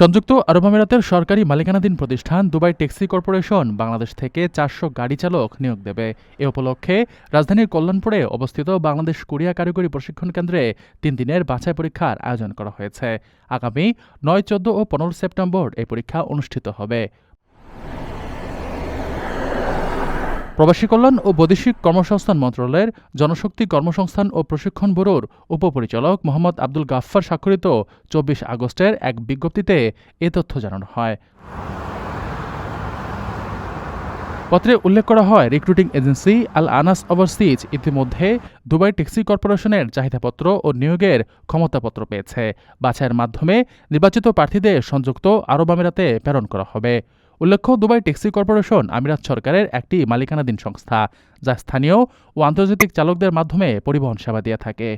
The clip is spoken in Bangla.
সংযুক্ত আরব আমিরাতের সরকারি মালিকানাধীন প্রতিষ্ঠান দুবাই ট্যাক্সি কর্পোরেশন বাংলাদেশ থেকে চারশো গাড়ি চালক নিয়োগ দেবে। এ উপলক্ষে রাজধানীর কল্যাণপুরে অবস্থিত বাংলাদেশ কোরিয়া কারিগরি প্রশিক্ষণ কেন্দ্রে তিন দিনের বাছাই পরীক্ষার আয়োজন করা হয়েছে। আগামী নয়, চোদ্দ ও পনেরো সেপ্টেম্বর এই পরীক্ষা অনুষ্ঠিত হবে। প্রবাসী কল্যাণ ও বৈদেশিক কর্মসংস্থান মন্ত্রণালয়ের জনশক্তি কর্মসংস্থান ও প্রশিক্ষণ ব্যুরোর উপপরিচালক মোহাম্মদ আব্দুল গাফফার স্বাক্ষরিত চব্বিশ আগস্টের এক বিজ্ঞপ্তিতে এ তথ্য জানানো হয়। পত্রে উল্লেখ করা হয়, recruiting agency Al Anas overseas ইতিমধ্যে দুবাই ট্যাক্সি কর্পোরেশনের চাহিদাপত্র ও নিয়োগের ক্ষমতাপত্র পেয়েছে। বাছাইয়ের মাধ্যমে নির্বাচিত প্রার্থীদের সংযুক্ত আরব আমিরাতে প্রেরণ করা হবে। উল্লেখ্য, দুবাই ট্যাক্সি কর্পোরেশন, আমিরাত সরকারের একটি মালিকানাধীন সংস্থা, যা স্থানীয় ও আন্তর্জাতিক চালকদের মাধ্যমে পরিবহন সেবা দিয়ে থাকে।